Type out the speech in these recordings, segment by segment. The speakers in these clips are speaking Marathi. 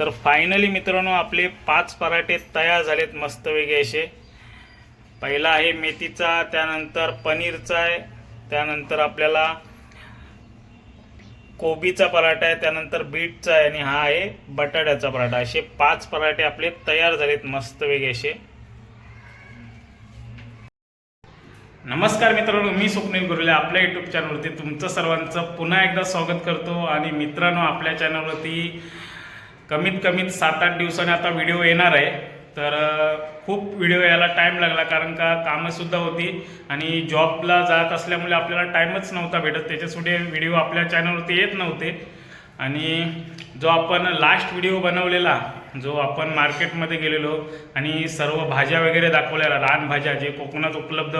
तर फायनली मित्रांनो आपले पाच पराठे तयार झालेत मस्तपैकी असे. पहिला आहे मेथीचा त्यानंतर पनीरचा आहे त्यानंतर आपल्याला कोबीचा पराठा आहे त्यानंतर बीटचा आहे आणि हा आहे बटाट्याचा पराठा. असे पाच पराठे आपले तयार झालेत मस्त वेगळे असे. नमस्कार मित्रांनो मी स्वप्नील गुरुले आपल्या यूट्यूब चॅनलवरती तुमचं सर्वांचं पुन्हा एकदा स्वागत करतो आणि मित्रांनो आपल्या चॅनलवरती कमीत कमीत सात आठ दिवसांनी आता व्हिडिओ येणार आहे. तर खूप व्हिडिओ यायला टाईम लागला कारण का कामंसुद्धा होती आणि जॉबला जात असल्यामुळे आपल्याला टाईमच नव्हता भेटत. त्याच्यासाठी व्हिडिओ आपल्या चॅनलवरती येत नव्हते. आणि जो आपण लास्ट व्हिडिओ बनवलेला जो आपण मार्केटमध्ये गेलेलो आणि सर्व भाज्या वगैरे दाखवलेल्या रानभाज्या जे कोकणात उपलब्ध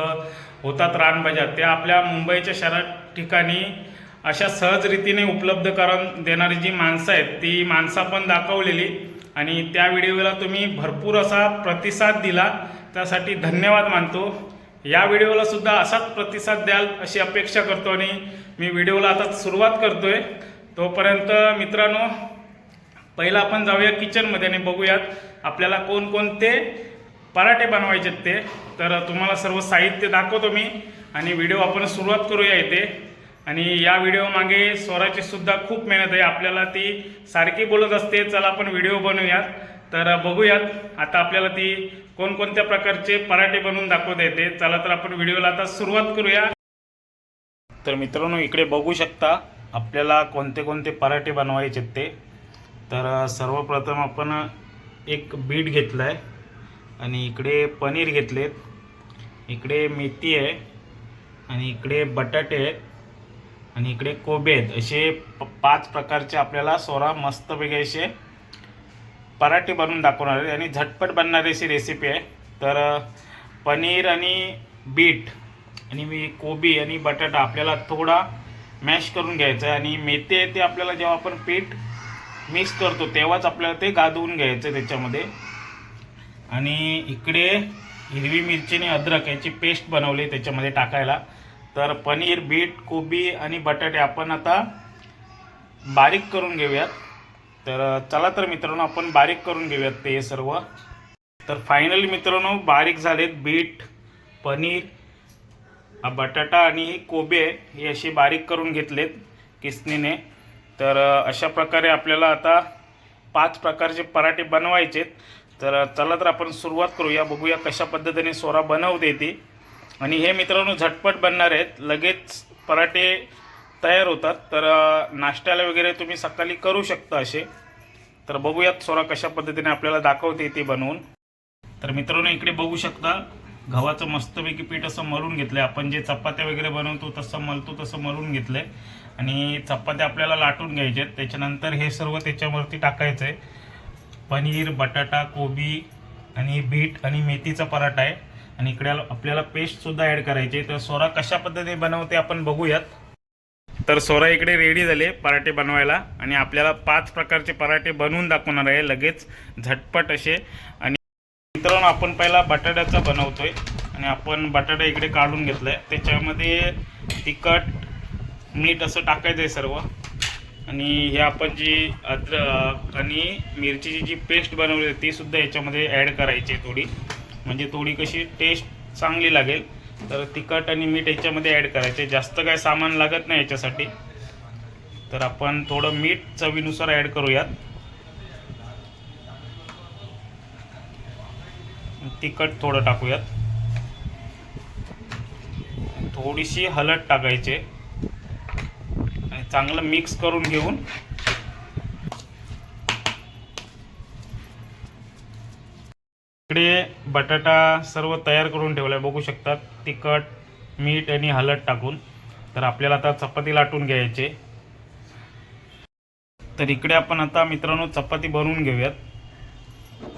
होतात रानभाज्या त्या आपल्या मुंबईच्या शहरात ठिकाणी अशा सहज रीतीने उपलब्ध करून देणारी जी माणसं आहेत ती माणसं पण दाखवलेली. आणि त्या व्हिडिओला तुम्ही भरपूर असा प्रतिसाद दिला. त्यासाठी धन्यवाद मानतो. या व्हिडिओला सुद्धा असाच प्रतिसाद द्याल अशी अपेक्षा करतो आणि मी व्हिडिओला आता सुरुवात करतोय. तोपर्यंत मित्रांनो पहिलं आपण जाऊया किचनमध्ये आणि बघूयात आपल्याला कोणकोणते पराठे बनवायचे ते. तर तुम्हाला सर्व साहित्य दाखवतो मी आणि व्हिडिओ आपण सुरुवात करूया इथे. आणि या व्हिडिओ मागे स्वराची सुद्धा खूप मेहनत आहे. आपल्याला ती सारखी बोलत असते चला आपण व्हिडिओ बनवूयात. तर बघूयात. आता आपल्याला ती कोणकोणत्या प्रकारचे पराठे बनवून दाखवता येते. चला तर आपण व्हिडिओला आता सुरुवात करूया. तर मित्रांनो इकडे बघू शकता आपल्याला कोणते कोणते पराठे बनवायचे आहेत ते. तर सर्वप्रथम आपण एक बीट घेतलं आहे आणि इकडे पनीर घेतलेत. इकडे मेथी आहे आणि इकडे बटाटे आहेत. आणि इकडे कोबेद असे प पाच प्रकारचे आपल्याला सोरा मस्तपैकी असे पराठे बनवून दाखवणार आहे आणि झटपट बनणारी अशी रेसिपी आहे. तर पनीर आणि बीट आणि मी कोबी आणि बटाटा आपल्याला थोडा मॅश करून घ्यायचा आहे आणि मेथी आहे ते आपल्याला जेव्हा आपण पीठ मिक्स करतो तेव्हाच आपल्याला ते गादवून घ्यायचं त्याच्यामध्ये. आणि इकडे हिरवी मिरची आणि अद्रक याची पेस्ट बनवली त्याच्यामध्ये टाकायला. तर पनीर बीट कोबी आणि बटाटे आपण आता बारीक करून घेऊयात. तर चला तर मित्रांनो आपण बारीक करून घेऊयात ते सर्व. तर फायनली मित्रांनो बारीक झालेत बीट पनीर बटाटा आणि ही कोबी आहे हे असे बारीक करून घेतलेत किसनीने. तर अशा प्रकारे आपल्याला आता पाच प्रकारचे पराठे बनवायचेत. तर चला तर आपण सुरुवात करूया बघूया कशा पद्धतीने सोरा बनवते ती. आणि हे मित्रांनो झटपट बनणार आहेत. लगेच पराठे तयार होतात. तर नाश्त्याला वगैरे तुम्ही सकाळी करू शकता असे. तर बघूयात सोरा कशा पद्धतीने आपल्याला दाखवते ते बनवून. तर मित्रांनो इकडे बघू शकता गव्हाचं मस्तपैकी पीठ असं मळून घेतलंय. आपण जे चपात्या वगैरे बनवतो तसं मलतो तसं मळून घेतलंय. आणि चपात्या आपल्याला लाटून घ्यायचे आहेत. त्याच्यानंतर हे सर्व त्याच्यावरती टाकायचं आहे पनीर बटाटा कोबी आणि बीट आणि मेथीचा पराठा आहे. आणि इकडे आपल्याला पेस्टसुद्धा ॲड करायची तर सोरा कशा पद्धतीने बनवते आपण बघूयात. तर सोरा इकडे रेडी झाले पराठे बनवायला आणि आपल्याला पाच प्रकारचे पराठे बनवून दाखवणार आहे. लगेच झटपट असे. आणि मित्रांनो आपण पहिला बटाट्याचा बनवतोय. आणि आपण बटाटा इकडे काढून घेतलाय. त्याच्यामध्ये तिखट मीठ असं टाकायचं आहे सर्व. आणि हे आपण जी अद्र आणि मिरचीची जी पेस्ट बनवली आहे ती सुद्धा याच्यामध्ये ॲड करायची आहे थोडी. म्हणजे थोडी कशी टेस्ट चांगली लागेल. तर तिखट आणि मीठ याच्यामध्ये ॲड करायचे. जास्त काय सामान लागत नाही याच्यासाठी. तर आपण थोडं मीठ चवीनुसार ॲड करूयात. तिखट थोडं टाकूयात. थोडीशी हलद टाकायचे. आणि चांगलं मिक्स करून घेऊन इकडे बटाटा सर्व तयार करून ठेवलाय. बघू शकतात तिखट मीठ आणि हलद टाकून. तर आपल्याला आता चपाती लाटून घ्यायचे. तर इकडे आपण आता मित्रांनो चपाती बनवून घेऊयात.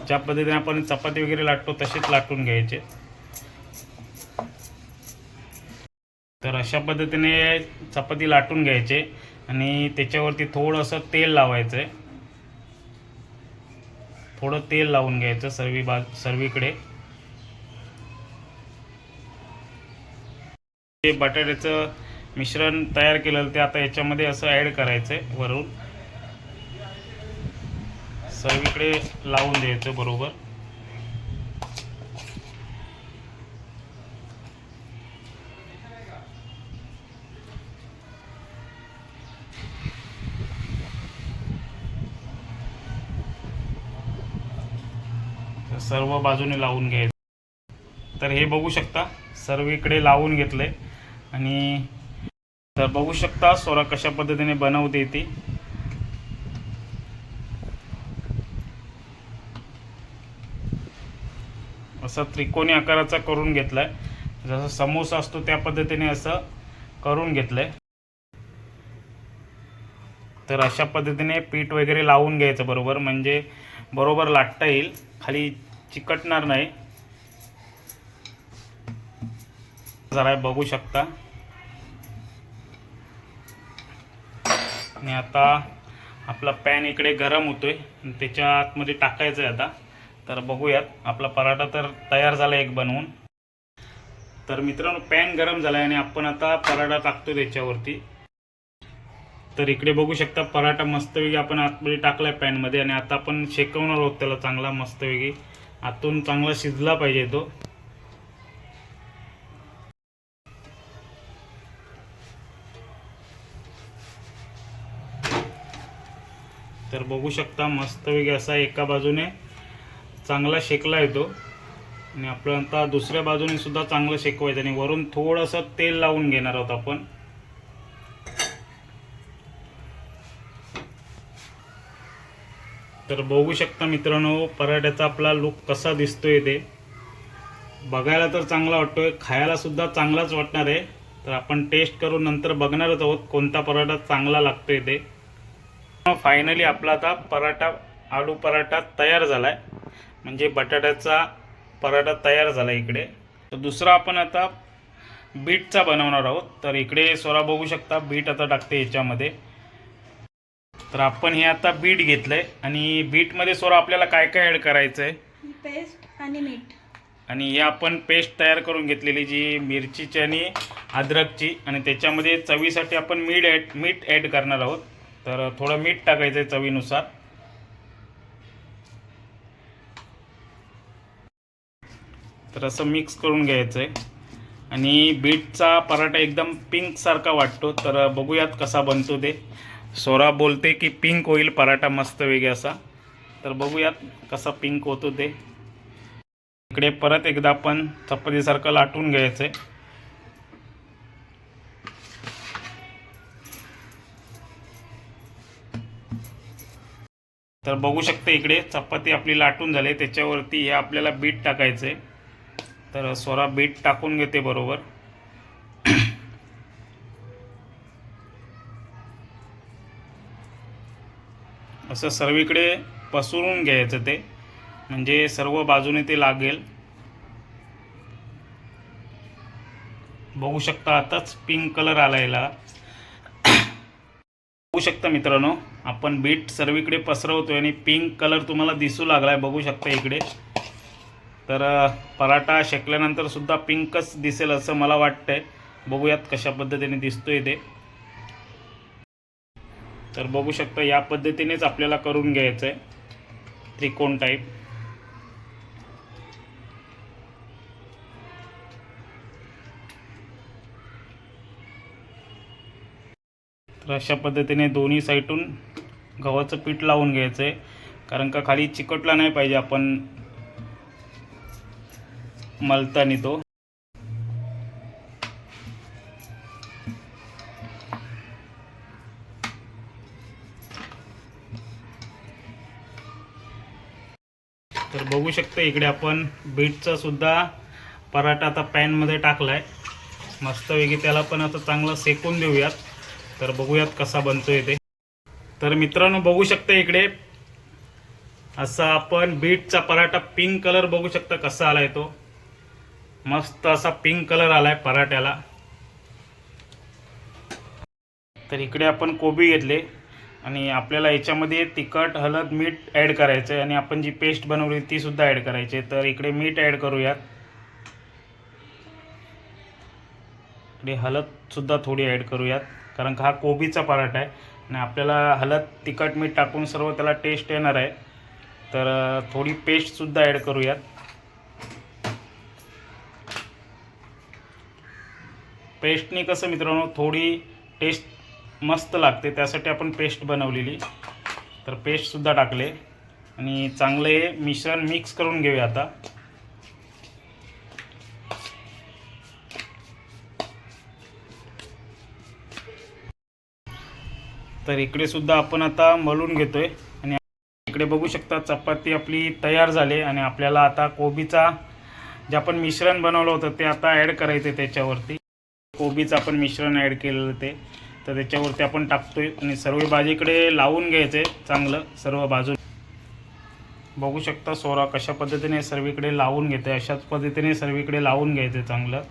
ज्या पद्धतीने आपण चपाती वगैरे लाटतो तसेच लाटून घ्यायचे. तर अशा पद्धतीने चपाती लाटून घ्यायचे आणि त्याच्यावरती थोडंसं तेल लावायचं आहे थोडं तेल लावून घ्यायचं सर्वी बा सर्वीकडे. जे बटाट्याचं मिश्रण तयार केलेलं ते आता याच्यामध्ये असं ॲड करायचं आहे वरून. सर्वीकडे लावून द्यायचं बरोबर. तर सर्व बाजूने लावून घ्यायचं. तर हे बघू शकता सर्वीकडे लावून घेतलंय. आणि तर बघू शकता सोरा कशा पद्धतीने बनवते ती. असा त्रिकोणी आकाराचा करून घेतलाय. जसं समोसा असतो त्या पद्धतीने असं करून घेतलंय. तर अशा पद्धतीने पीठ वगैरे लावून घ्यायचं बरोबर म्हणजे बरोबर लाटता येईल. खाली चिकटणार नाही. जरा बघू शकता. आणि आता आपला पॅन इकडे गरम होतोय. आहे त्याच्या आतमध्ये टाकायचं आहे आता. तर बघूयात. आपला पराठा तर तयार झाला एक बनवून. तर मित्रांनो पॅन गरम झाला आहे आणि आपण आता पराठा टाकतो त्याच्यावरती. तर इकडे बघू शकता पराठा मस्तपैकी आपण आतमध्ये टाकलाय पॅनमध्ये आणि आता आपण शेकवणार आहोत त्याला चांगला मस्तपैकी आतून चांगला शिजला पाहिजे तो. तर बघू शकता मस्तपैकी असा एका बाजूने चांगला शेकला येतो आणि आपण आता दुसऱ्या बाजूने सुद्धा चांगलं शेकवायचं आणि वरून थोडंसं तेल लावून घेणार आहोत आपण. तर बघू शकता मित्रांनो पराठ्याचा आपला लुक कसा दिसतोय ते. बघायला तर चांगला वाटतोय खायलासुद्धा चांगलाच वाटणार आहे. तर आपण टेस्ट करून नंतर बघणारच आहोत कोणता पराठा चांगला लागतोय ते. फायनली आपला आता पराठा आलू पराठा तयार झाला आहे म्हणजे बटाट्याचा पराठा तयार झाला इकडे. तर दुसरा आपण आता बीटचा बनवणार आहोत. तर इकडे सोरा बघू शकता बीट आता टाकते याच्यामध्ये. तर आपण हे आता बीट घेतलंय आणि बीटमध्ये सोरा आपल्याला काय काय ॲड करायचं आहे पेस्ट आणि मीठ. आणि ही आपण पेस्ट तयार करून घेतलेली जी मिरचीची आणि अद्रकची आणि त्याच्यामध्ये चवीसाठी आपण मीठ ॲड मीठ ॲड करणार आहोत. तर थोडं मीठ टाकायचं आहे चवीनुसार. तर असं मिक्स करून घ्यायचं आहे आणि बीटचा पराठा एकदम पिंकसारखा वाटतो. तर बघूयात कसा बनतो ते. सोरा बोलते की पिंक होईल पराठा मस्त वेगळे असा. तर बघूयात कसा पिंक होतो ते. इकडे परत एकदा आपण चपातीसारखं लाटून घ्यायचं आहे तर बघू शकता इकडे चपाती आपली लाटून झाली. त्याच्यावरती हे आपल्याला बीट टाकायचं आहे तर सोरा बीट टाकून घेते बरोबर. असं सर्वीकडे पसरून घ्यायचं ते. म्हणजे सर्व बाजूने ते लागेल. बघू शकता आताच पिंक कलर आलायला. बघू शकता मित्रांनो आपण बीट सर्वीकडे पसरवतोय आणि पिंक कलर तुम्हाला दिसू लागलाय. बघू शकता इकडे. तर पराठा शेकल्यानंतर सुद्धा पिंकच दिसेल असं मला वाटतंय. बघूयात कशा पद्धतीने दिसतोय ते. तर बघू शकता या पद्धतीनेच आपल्याला करून घ्यायचं आहे त्रिकोण टाईप तर अशा पद्धतीने दोन्ही साईडून गव्हाचं पीठ लावून घ्यायचं आहे कारण का खाली चिकटला नाही पाहिजे आपण मलतानी तो. तर बघू शकतो इकडे आपण बीटचा सुद्धा पराठा आता पॅनमध्ये टाकलाय. मस्तपैकी त्याला पण आता चांगला सेकून देऊयात. तर बघूयात कसा बनतो ते. तर मित्रांनो बघू शकता इकडे असा आपण बीटचा पराठा पिंक कलर बघू शकता कसा आलाय तो. मस्त असा पिंक कलर आलाय पराठ्याला. तर इकडे आपण कोबी घेतले. आणि आपल्याला याच्यामध्ये तिखट हळद मीठ ॲड करायचं आहे आणि आपण जी पेस्ट बनवली तीसुद्धा ॲड करायची आहे. तर इकडे मीठ ॲड करूयात. इकडे हळदसुद्धा थोडी ॲड करूयात कारण का हा कोबीचा पराठा आहे. आणि आपल्याला हळद तिखट मीठ टाकून सर्व त्याला टेस्ट येणार आहे. तर थोडी पेस्टसुद्धा ॲड करूयात. पेस्टनी कसं मित्रांनो थोडी टेस्ट मस्त लागते. त्यासाठी आपण पेस्ट बनवलेली. तर पेस्टसुद्धा टाकले. आणि चांगले मिश्रण मिक्स करून घेऊया आता. तर इकडे सुद्धा आपण आता मलून घेतोय. आणि इकडे बघू शकता चपाती आपली तयार झाली. आणि आपल्याला आता कोबीचा जे आपण मिश्रण बनवलं होतं ते आता ॲड करायचं आहे त्याच्यावरती. कोबीचं आपण मिश्रण ॲड केलेलं ते. तर त्याच्यावरती आपण टाकतोय आणि सर्व बाजीकडे लावून घ्यायचं आहे चांगलं सर्व बाजू. बघू शकता सोरा कशा पद्धतीने सर्वीकडे लावून घेते अशाच पद्धतीने सर्वीकडे लावून घ्यायचं आहे चांगलं.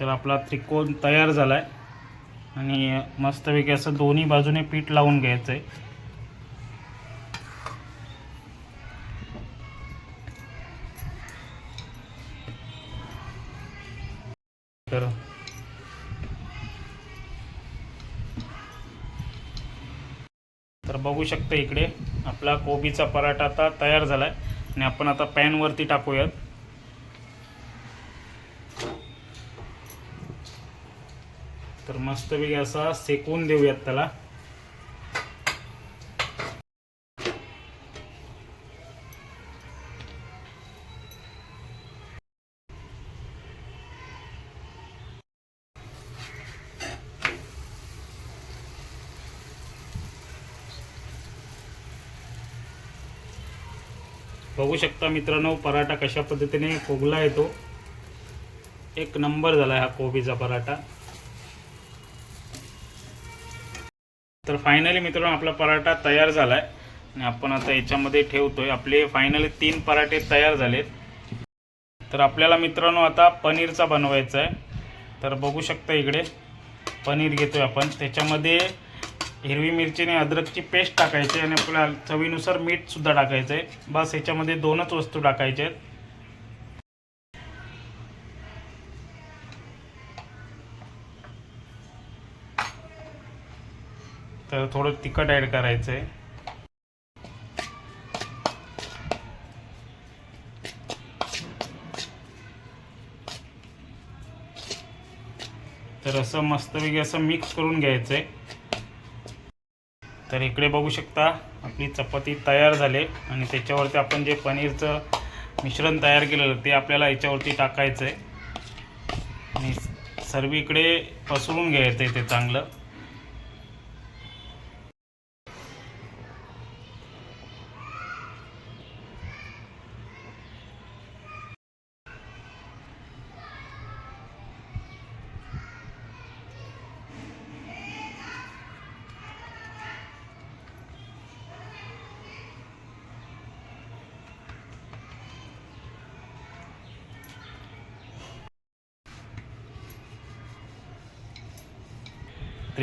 तर आपला त्रिकोण तयार झाला आहे आणि मस्तपैकी असं दोन्ही बाजूने पीठ लावून घ्यायचं आहे शकता इकडे. आपला कोबीचा पराठा आता तयार झाला आहे आणि आपण आता पॅनवरती टाकूयात. तर मस्तपैकी असा सेकून देऊयात त्याला. बघू शकता मित्रांनो पराठा कशा पद्धतीने फुगला येतो. एक नंबर झाला आहे हा कोबीचा पराठा. तर फायनली मित्रांनो आपला पराठा तयार झाला आहे आणि आपण आता याच्यामध्ये ठेवतोय. आपले फायनली तीन पराठे तयार झालेत. तर आपल्याला मित्रांनो आता पनीरचा बनवायचा आहे तर बघू शकता इकडे. पनीर घेतोय आपण. त्याच्यामध्ये हिरवी मिरची आणि अद्रकची पेस्ट टाकायची आणि आपल्या चवीनुसार मीठसुद्धा टाकायचं आहे बस याच्यामध्ये दोनच वस्तू टाकायच्या आहेत. तर थोडं तिखट ॲड करायचं आहे तर असं मस्तपैकी असं मिक्स करून घ्यायचं आहे तर इकडे बघू शकता आपली चपाती तयार झाले आणि त्याच्यावरती आपण जे पनीरचं मिश्रण तयार केलेलं ते आपल्याला याच्यावरती टाकायचं आहे. आणि सर्वीकडे पसरून घ्यायचं आहे ते चांगलं.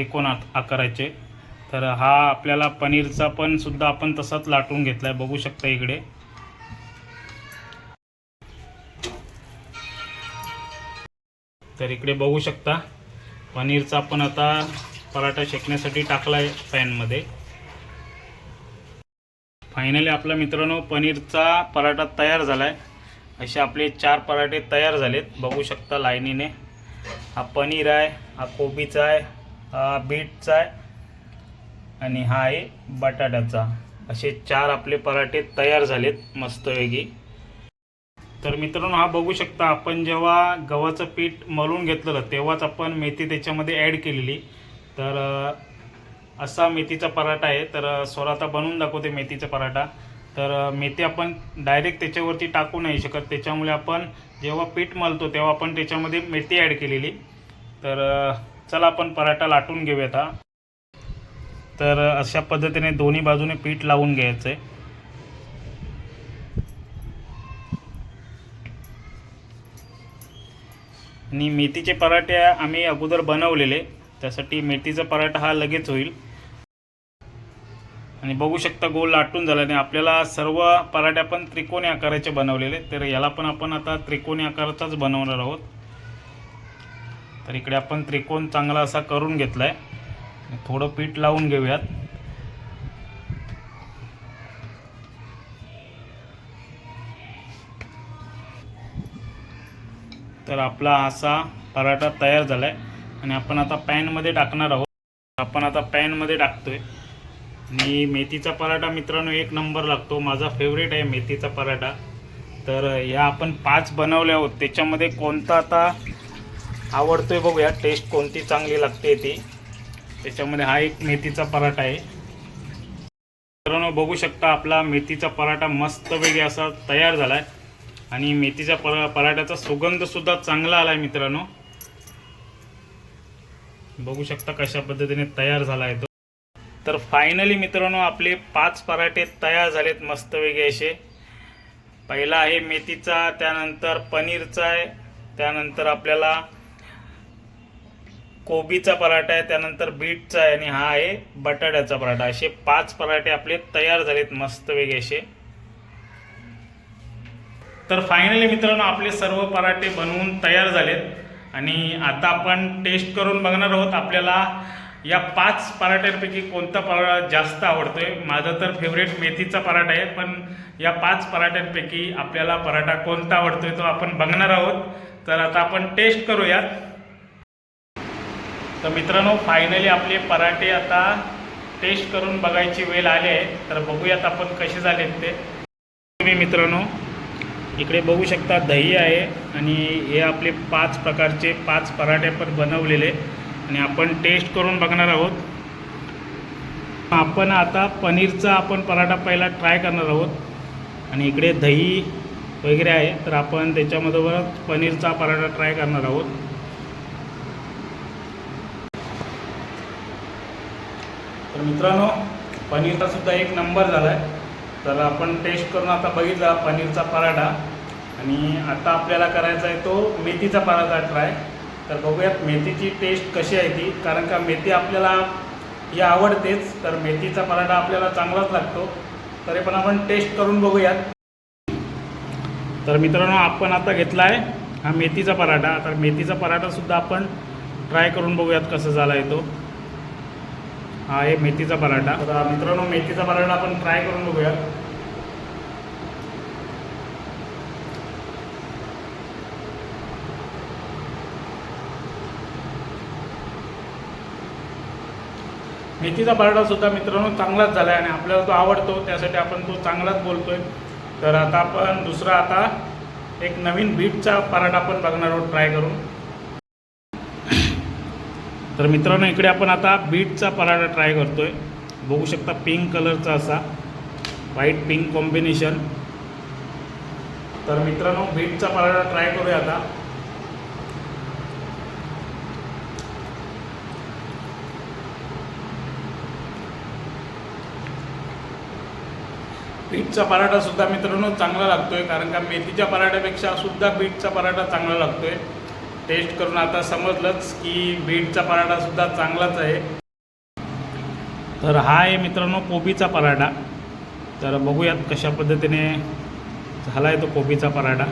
त्रिकोण आकाराचे तर हा आपल्याला पनीरचा पण सुद्धा आपण तसाच लाटून घेतला आहे बघू शकता इकडे. तर इकडे बघू शकता पनीरचा आपण आता पराठा शेकण्यासाठी टाकला आहे पॅनमध्ये. फायनली आपला मित्रांनो पनीरचा पराठा तयार झाला आहे असे आपले चार पराठे तयार झालेत. बघू शकता लाईनीने. हा पनीर आहे हा कोबीचा आहे हा बीटचा आहे आणि हा आहे बटाट्याचा. असे चार आपले पराठे तयार झालेत मस्तपैकी. तर मित्रांनो हा बघू शकता आपण जेव्हा गव्हाचं पीठ मळून घेतलेलं तेव्हाच आपण मेथी त्याच्यामध्ये ॲड केलेली. तर असा मेथीचा पराठा आहे. तर अ, स्वरा आता बनवून दाखवते मेथीचा पराठा. तर मेथी आपण डायरेक्ट त्याच्यावरती टाकू नाही शकत. त्याच्यामुळे आपण जेव्हा पीठ मळतो तेव्हा आपण त्याच्यामध्ये मेथी ॲड केलेली. तर चला आपण पराठा लाटून घेऊयात हा. तर अशा पद्धतीने दोन्ही बाजूने पीठ लावून घ्यायचं. आहे आणि मेथीचे पराठे आम्ही अगोदर बनवलेले त्यासाठी मेथीचा पराठा हा लगेच होईल. आणि बघू शकता गोल लाटून झाला आणि आपल्याला सर्व पराठे पण त्रिकोणी आकाराचे बनवलेले तर याला पण आपण आता त्रिकोणी आकाराचाच बनवणार आहोत. तर इकडे आपण त्रिकोण चांगला असा करून घेतला आहे थोडं पीठ लावून घेऊयात. तर आपला असा पराठा तयार झाला आहे आणि आपण आता पॅनमध्ये टाकणार आहोत. आपण आता पॅनमध्ये टाकतोय. आणि मेथीचा पराठा मित्रांनो एक नंबर लागतो. माझा फेवरेट आहे मेथीचा पराठा. तर ह्या आपण पाच बनवल्या आहोत. त्याच्यामध्ये कोणता आता आवडतोय बघूया टेस्ट कोणती चांगली लागते ती. त्याच्यामध्ये हा एक मेथीचा पराठा आहे. मित्रांनो बघू शकता आपला मेथीचा पराठा मस्तपैकी असा तयार झाला आहे आणि मेथीच्या परा पराठ्याचा सुगंधसुद्धा चांगला आला आहे मित्रांनो. बघू शकता कशा पद्धतीने तयार झाला आहे तो. तर फायनली मित्रांनो आपले पाच पराठे तयार झालेत मस्त वेगळे असे. पहिला आहे मेथीचा त्यानंतर पनीरचा आहे. त्यानंतर आपल्याला कोबीचा पराठा आहे त्यानंतर बीटचा आहे आणि हा आहे बटाट्याचा पराठा. असे पाच पराठे आपले तयार झालेत मस्त वेगळे असे. तर फायनली मित्रांनो आपले सर्व पराठे बनवून तयार झालेत. आणि आता आपण टेस्ट करून बघणार आहोत आपल्याला या पाच पराठ्यांपैकी कोणता पराठा जास्त आवडतो आहे माझा तर फेवरेट मेथीचा पराठा आहे पण या पाच पराठ्यांपैकी आपल्याला पराठा कोणता आवडतो आहे तो आपण बघणार आहोत. तर आता आपण टेस्ट करूयात. तर मित्रांनो फायनली आपले पराठे आता टेस्ट करून बघायची वेळ आली आहे. तर बघूयात आपण कसे झालेत ते. तुम्ही मित्रांनो इकडे बघू शकता दही आहे आणि हे आपले पाच प्रकारचे पाच पराठे पण बनवलेले. आणि आपण टेस्ट करून बघणार आहोत. आपण आता पनीरचा आपण पराठा पहिला ट्राय करणार आहोत. आणि इकडे दही वगैरे आहे. तर आपण त्याच्याबरोबरच पनीरचा पराठा ट्राय करणार आहोत. मित्रांनो पनीरचा सुद्धा एक नंबर झाला आहे तर आपण टेस्ट करून आता बघितला पनीरचा पराठा. आणि आता आपल्याला करायचा आहे तो मेथीचा पराठा ट्राय तर बघूयात मेथीची टेस्ट कशी आहे ती. कारण का मेथी आपल्याला ही आवडतेच तर मेथीचा पराठा आपल्याला चांगलाच लागतो. तरी पण आपण टेस्ट करून बघूयात. तर मित्रांनो आपण आता घेतला आहे हा मेथीचा पराठा. तर मेथीचा पराठासुद्धा आपण ट्राय करून बघूयात कसं झाला आहे तो. हा आहे मेथीचा पराठा. तर मित्रांनो मेथीचा पराठा आपण ट्राय करून बघूया मेथीचा पराठा सुद्धा मित्रांनो चांगलाच झाला आहे आणि आपल्याला तो आवडतो त्यासाठी आपण तो चांगलाच बोलतोय. तर आता आपण दुसरा आता एक नवीन बीटचा पराठा आपण बघणार आहोत ट्राय करून. तर मित्रांनो इकडे आपण आता बीटचा पराठा ट्राय करतोय. बघू शकता पिंक कलरचा असा व्हाईट पिंक कॉम्बिनेशन तर मित्रांनो बीटचा पराठा ट्राय करूया आता. बीटचा पराठा सुद्धा मित्रांनो चांगला लागतोय कारण का मेथीच्या पराठ्यापेक्षा सुद्धा बीटचा पराठा चांगला लागतोय. टेस्ट करून आता समजलंच की बीटचा पराठा सुद्धा चांगलाच आहे. तर हा आहे मित्रांनो कोबीचा पराठा. तर बघूयात कशा पद्धतीने झाला आहे तो कोबीचा पराठा.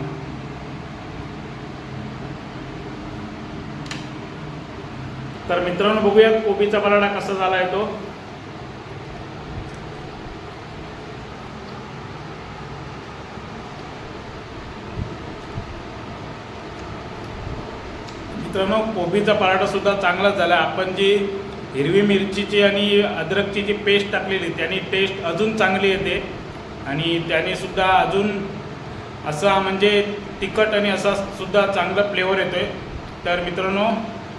तर मित्रांनो बघूयात कोबीचा पराठा कसा झाला आहे तो. मित्रांनो कोबीचा पराठासुद्धा चांगला चांगलाच झाला. आपण जी हिरवी मिरचीची आणि अद्रकची जी पेस्ट टाकलेली त्याने टेस्ट अजून चांगली येते. आणि त्याने सुद्धा अजून असा म्हणजे तिखट आणि असा सुद्धा चांगला फ्लेवर येतो आहे तर मित्रांनो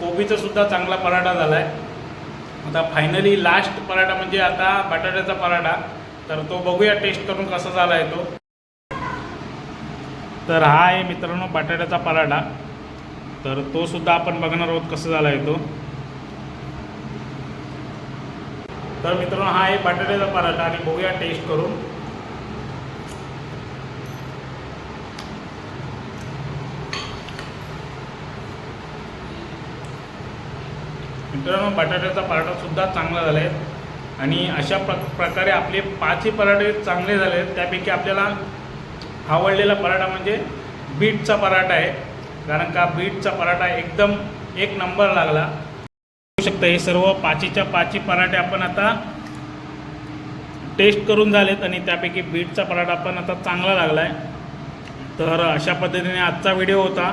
कोबीचा सुद्धा चांगला पराठा झाला आहे आता फायनली लास्ट पराठा म्हणजे आता बटाट्याचा पराठा. तर तो बघूया टेस्ट करून कसा झाला आहे तो. तर हा आहे मित्रांनो बटाट्याचा पराठा. तर तो सुद्धा आपण बघणार आहोत कसं झाला आहे तो. तर मित्रांनो हा आहे बटाट्याचा पराठा आणि बघूया टेस्ट करून. मित्रांनो बटाट्याचा पराठा सुद्धा चांगला झाला आहे आणि अशा प्र प्रकारे आपले पाचही पराठे चांगले झाले आहेत त्यापैकी आपल्याला आवडलेला पराठा म्हणजे बीटचा पराठा आहे. कारण का बीटचा पराठा एकदम एक नंबर लागला. होऊ शकतं हे सर्व पाचीच्या पाची पराठे आपण आता टेस्ट करून झालेत आणि त्यापैकी बीटचा पराठा पण आता चांगला लागला आहे तर अशा पद्धतीने आजचा व्हिडिओ होता.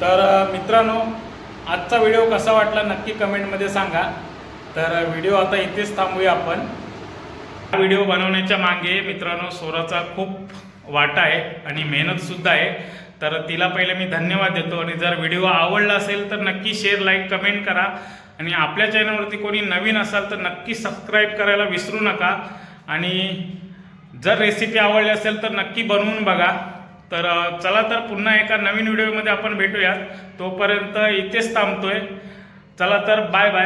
तर मित्रांनो आजचा व्हिडिओ कसा वाटला नक्की कमेंटमध्ये सांगा. तर व्हिडिओ आता इथेच थांबूया आपण. हा व्हिडिओ बनवण्याच्या मागे मित्रांनो सोराचा खूप वाटा आहे आणि मेहनतसुद्धा आहे. तर तिला पहिले मी धन्यवाद देतो. आणि जर व्हिडिओ आवडला असेल तर नक्की शेअर लाईक कमेंट करा. आणि आपल्या चॅनलवरती कोणी नवीन असाल तर नक्की सबस्क्राईब करायला विसरू नका. आणि जर रेसिपी आवडली असेल तर नक्की बनवून बघा. तर चला तर पुन्हा एका नवीन व्हिडिओमध्ये आपण भेटूयात. तोपर्यंत इथेच थांबतोय. चला तर बाय बाय